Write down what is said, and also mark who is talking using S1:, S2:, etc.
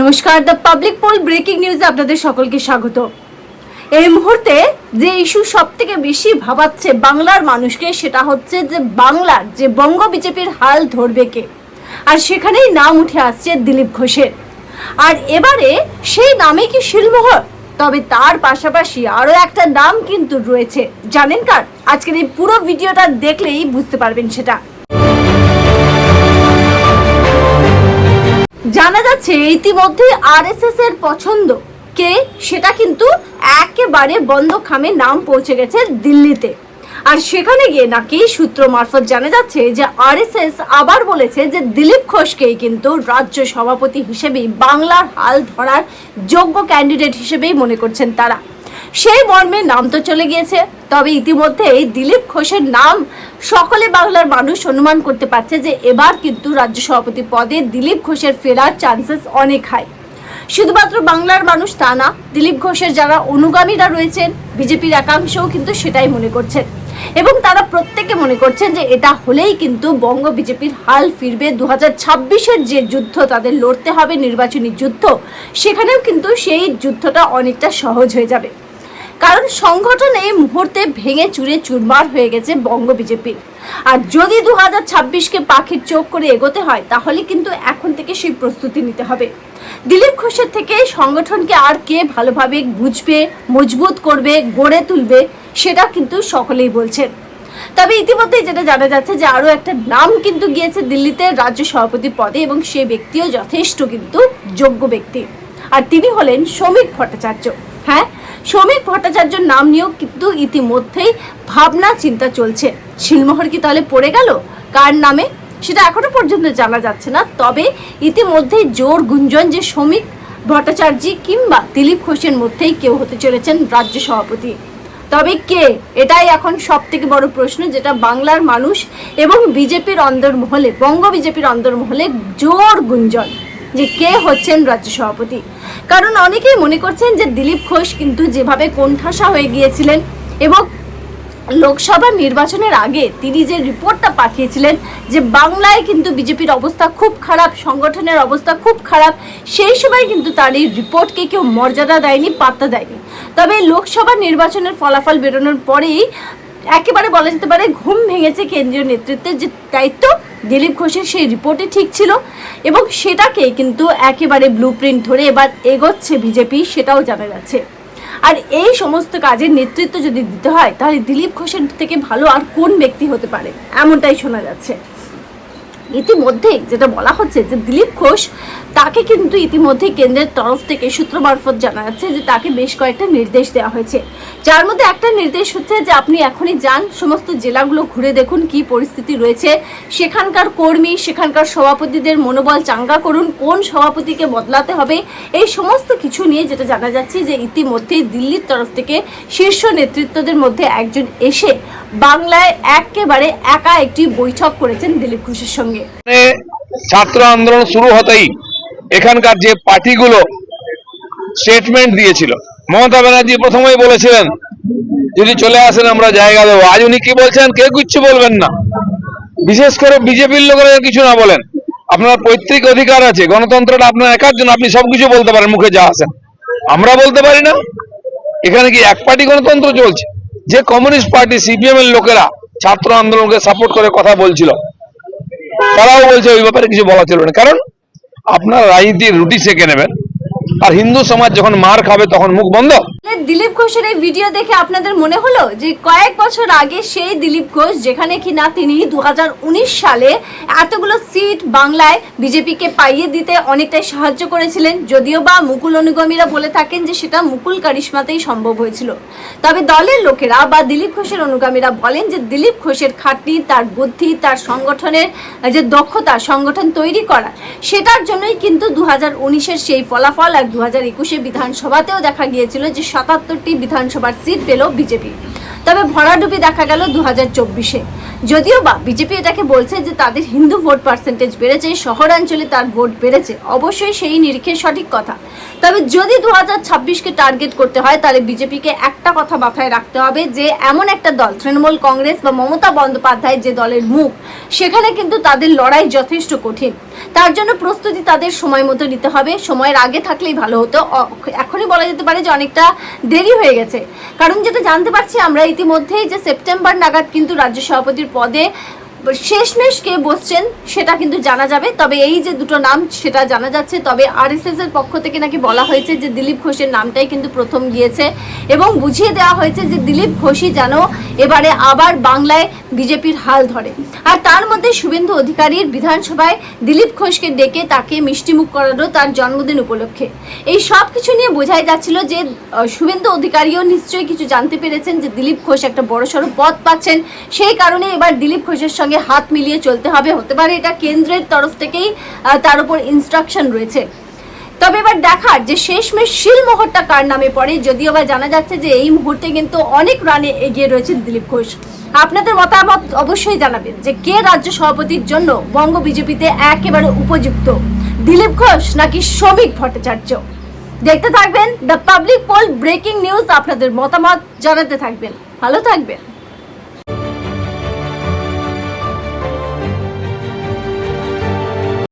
S1: নমস্কার the public poll breaking নিউজে আপনাদের সকলকে স্বাগত। এই মুহূর্তে যে ইস্যু সব থেকে বেশি ভাবাচ্ছে বাংলার মানুষকে, সেটা হচ্ছে যে বাংলার যে বঙ্গ বিজেপির হাল ধরবে কে? আর সেখানেই নাম উঠে আসছে দিলীপ ঘোষের। আর এবারে সেই নামে কি শিলমোহর? তবে তার পাশাপাশি আরও একটা নাম কিন্তু রয়েছে। জানেন কার? আজকের এই পুরো ভিডিওটা দেখলেই বুঝতে পারবেন সেটা। জানা যাচ্ছে ইতিমধ্যে আরএসএস এর পছন্দ। কে? সেটা কিন্তু একেবারে বন্ধ খামে নাম পৌঁছে গেছে দিল্লিতে। আর সেখানে গিয়ে নাকি সূত্র মারফত জানা যাচ্ছে যে আরএসএস আবার বলেছে যে দিলীপ ঘোষকেই কিন্তু রাজ্য সভাপতি হিসেবেই বাংলার হাল ধরার যোগ্য ক্যান্ডিডেট হিসেবেই মনে করছেন তারা। সেই মর্মে নাম তো চলে গিয়েছে। তবে ইতিমধ্যেই দিলীপ ঘোষের নাম সকলে বাংলার মানুষ অনুমান করতে পারছে যে এবার কিন্তু রাজ্য সভাপতি পদে দিলীপ ঘোষের ফেরার চান্সেস অনেক হাই শুধুমাত্র বাংলার মানুষ তা না, দিলীপ ঘোষের যারা অনুগামীরা রয়েছেন, বিজেপির একাংশও কিন্তু সেটাই মনে করছেন। এবং তারা প্রত্যেকে মনে করছেন যে এটা হলেই কিন্তু বঙ্গ বিজেপির হাল ফিরবে। দু হাজার যে যুদ্ধ তাদের লড়তে হবে, নির্বাচনী যুদ্ধ, সেখানেও কিন্তু সেই যুদ্ধটা অনেকটা সহজ হয়ে যাবে। কারণ সংগঠন এই মুহূর্তে ভেঙে চুরে চুরমার হয়ে গেছে বঙ্গ বিজেপির আর যদি দু হাজার ছাব্বিশকে পাখির চোখ করে এগোতে হয়, তাহলে কিন্তু এখন থেকে সেই প্রস্তুতি নিতে হবে। দিলীপ ঘোষের থেকে সংগঠনকে আর কে ভালোভাবে বুঝবে, মজবুত করবে, গড়ে তুলবে, সেটা কিন্তু সকলেই বলছেন তবে ইতিমধ্যেই যেটা জানা যাচ্ছে যে, আরও একটা নাম কিন্তু গিয়েছে দিল্লিতে রাজ্য সভাপতি পদে এবং সে ব্যক্তিও যথেষ্ট কিন্তু যোগ্য ব্যক্তি। আর তিনি হলেন শ্রমিক ভট্টাচার্য। শ্রমিক ভট্টাচার্যর নাম নিয়েও কিন্তু ইতিমধ্যেই ভাবনা, চিন্তা চলছে। শিলমোহর কি তাহলে পড়ে গেল? কার নামে? সেটা এখনও পর্যন্ত জানা যাচ্ছে না। তবে ইতিমধ্যেই জোর গুঞ্জন যে শ্রমিক ভট্টাচার্য কিংবা দিলীপ ঘোষের মধ্যেই কেউ হতে চলেছেন রাজ্য সভাপতি। তবে কে? এটাই এখন সব থেকে বড় প্রশ্ন, যেটা বাংলার মানুষ এবং বিজেপির অন্দরমহলে, বঙ্গ বিজেপির অন্দরমহলে জোর গুঞ্জন যে কে হচ্ছেন রাজ্য সভাপতি। কারণ অনেকেই মনে করছেন যে দিলীপ ঘোষ কিন্তু যেভাবে কোণঠাসা হয়ে গিয়েছিলেন এবং লোকসভা নির্বাচনের আগে তিনি যে রিপোর্টটা পাঠিয়েছিলেন যে বাংলায় কিন্তু বিজেপির অবস্থা খুব খারাপ, সংগঠনের অবস্থা খুব খারাপ, সেই সময় কিন্তু তার এই রিপোর্টকে কেউ মর্যাদা দেয়নি, পাত্তা দেয়নি। তবে লোকসভা নির্বাচনের ফলাফল বেরোনোর পরেই একেবারে বলা যেতে পারে ঘুম ভেঙেছে কেন্দ্রীয় নেতৃত্বের যে দায়িত্ব, দিলীপ ঘোষের সেই রিপোর্টে ঠিক ছিল। এবং সেটাকে কিন্তু একেবারে ব্লু প্রিন্ট ধরে এবার এগোচ্ছে বিজেপি সেটাও জানা যাচ্ছে আর এই সমস্ত কাজের নেতৃত্ব যদি দিতে হয়, তাহলে দিলীপ ঘোষের থেকে ভালো আর কোন ব্যক্তি হতে পারে? এমনটাই শোনা যাচ্ছে। ইতিমধ্যেই যেটা বলা হচ্ছে যে দিলীপ ঘোষ তাকে কিন্তু ইতিমধ্যে কেন্দ্রের তরফ থেকে সূত্র মারফত জানা যাচ্ছে যে তাকে বেশ কয়েকটা নির্দেশ দেওয়া হয়েছে। যার মধ্যে একটা নির্দেশ হচ্ছে যে আপনি এখনই যান, সমস্ত জেলাগুলো ঘুরে দেখুন কি পরিস্থিতি রয়েছে। সেখানকার কর্মী, সেখানকার সভাপতিদের মনোবল চাঙ্গা করুন, কোন সভাপতিকে বদলাতে হবে, এই সমস্ত কিছু নিয়ে যেটা জানা যাচ্ছে যে ইতিমধ্যেই দিল্লির তরফ থেকে শীর্ষ নেতৃত্বদের মধ্যে একজন এসে বাংলায় একেবারে একা একটি বৈঠক করেছেন দিলীপ ঘোষের সঙ্গে।
S2: ছাত্র আন্দোলন শুরু হতেই এখানকার যে পার্টিগুলো স্টেটমেন্ট দিয়েছিল, মমতা ব্যানার্জি প্রথমেই বলেছিলেন, যদি চলে আসেন আমরা জায়গা দেবো। আজ উনি কি বলছেন কেউ কিচ্ছু বলবেন না। বিশেষ করে বিজেপির লোকেরা কিছু না বলেন। আপনার পৈতৃক অধিকার আছে, গণতন্ত্রটা আপনার একার জন্য আপনি সবকিছু বলতে পারেন, মুখে যা আসেন আমরা বলতে পারি না। এখানে কি এক পার্টি গণতন্ত্র চলছে? যে কমিউনিস্ট পার্টি সিপিএম এর লোকেরা ছাত্র আন্দোলনকে সাপোর্ট করে কথা বলছিল, তারাও বলছে ওই ব্যাপারে কিছু বলা চলবে না। কারণ আপনার রাজনীতির রুটি সেঁকে নেবেন আর হিন্দু সমাজ যখন মার খাবে, তখন মুখ বন্ধ।
S1: দিলীপ ঘোষের এই ভিডিও দেখে আপনাদের মনে হলো যে কয়েক বছর আগে সেই দিলীপ ঘোষ, যেখানে কিনা তিনি দু সালে এতগুলো সিট বাংলায় বিজেপিকে পাইয়ে দিতে অনেকটাই সাহায্য করেছিলেন, যদিও বা মুকুল অনুগামীরা বলে থাকেন যে সেটা মুকুল কারিশ্মাতেই সম্ভব হয়েছিল। তবে দলের লোকেরা বা দিলীপ ঘোষের অনুগামীরা বলেন যে দিলীপ ঘোষের খাটনি, তার বুদ্ধি, তার সংগঠনের যে দক্ষতা, সংগঠন তৈরি করা, সেটার জন্যই কিন্তু দু হাজার সেই ফলাফল আর দু হাজার একুশে বিধানসভাতেও দেখা গিয়েছিল যে সাতাত্তরটি বিধানসভার সিট পেল বিজেপি। তবে ভরাডুবি দেখা গেল দু হাজার চব্বিশে। যদিও বা বিজেপি এটাকে বলছে যে তাদের হিন্দু ভোট পার্সেন্টেজ বেড়েছে, শহরাঞ্চলে তার ভোট বেড়েছে, অবশ্যই সেই নিরিখে সঠিক কথা। তবে যদি দু হাজার ছাব্বিশকে টার্গেট করতে হয়, তাহলে বিজেপিকে একটা কথা মাথায় রাখতে হবে যে এমন একটা দল, তৃণমূল কংগ্রেস বা মমতা বন্দ্যোপাধ্যায় যে দলের মুখ, সেখানে কিন্তু তাদের লড়াই যথেষ্ট কঠিন। তার জন্য প্রস্তুতি তাদের সময় মতো নিতে হবে। সময়ের আগে থাকলেই ভালো হতো। এখনই বলা যেতে পারে যে অনেকটা দেরি হয়ে গেছে। কারণ যেটা জানতে পারছি আমরা ইতিমধ্যেই যে সেপ্টেম্বর নাগাদ কিন্তু রাজ্য সভাপতির পদে শেষমেশ কে বসছেন, সেটা কিন্তু জানা যাবে। তবে এই যে দুটো নাম, সেটা জানা যাচ্ছে। তবে আরএসএস এর পক্ষ থেকে নাকি বলা হয়েছে যে দিলীপ ঘোষের নামটাই কিন্তু প্রথম গিয়েছে। এবং বুঝিয়ে দেওয়া হয়েছে যে দিলীপ ঘোষই যেন এবারে আবার বাংলায় বিজেপির হাল ধরে। আর তার মধ্যে শুভেন্দু অধিকারীর বিধানসভায় দিলীপ ঘোষকে ডেকে তাকে মিষ্টিমুখ করানো তার জন্মদিন উপলক্ষে। এই সব কিছু নিয়ে বোঝাই যাচ্ছিল যে শুভেন্দু অধিকারীও নিশ্চয়ই কিছু জানতে পেরেছেন যে দিলীপ ঘোষ একটা বড়সড় পদ পাচ্ছেন। সেই কারণে এবার দিলীপ ঘোষের সঙ্গে হাত মিলিয়ে চলতে হবে। হতে পারে এটা কেন্দ্রের তরফ থেকেই তার উপর ইনস্ট্রাকশন রয়েছে। তবে এবার দেখার যে শেষমেশ শিলমোহরটা কার নামে পড়ে, যদিও বা জানা যাচ্ছে যে এই মুহূর্তে কিন্তু অনেক রানে এগিয়ে রয়েছেন দিলীপ ঘোষ। আপনাদের মতামত অবশ্যই জানাবেন যে কে রাজ্য সভাপতির জন্য বঙ্গ বিজেপিতে একেবারে উপযুক্ত, দিলীপ ঘোষ নাকি শ্রমিক ভট্টাচার্য? দেখতে থাকবেন the public poll breaking news. আপনাদের মতামত জানাতে থাকবেন। ভালো থাকবেন।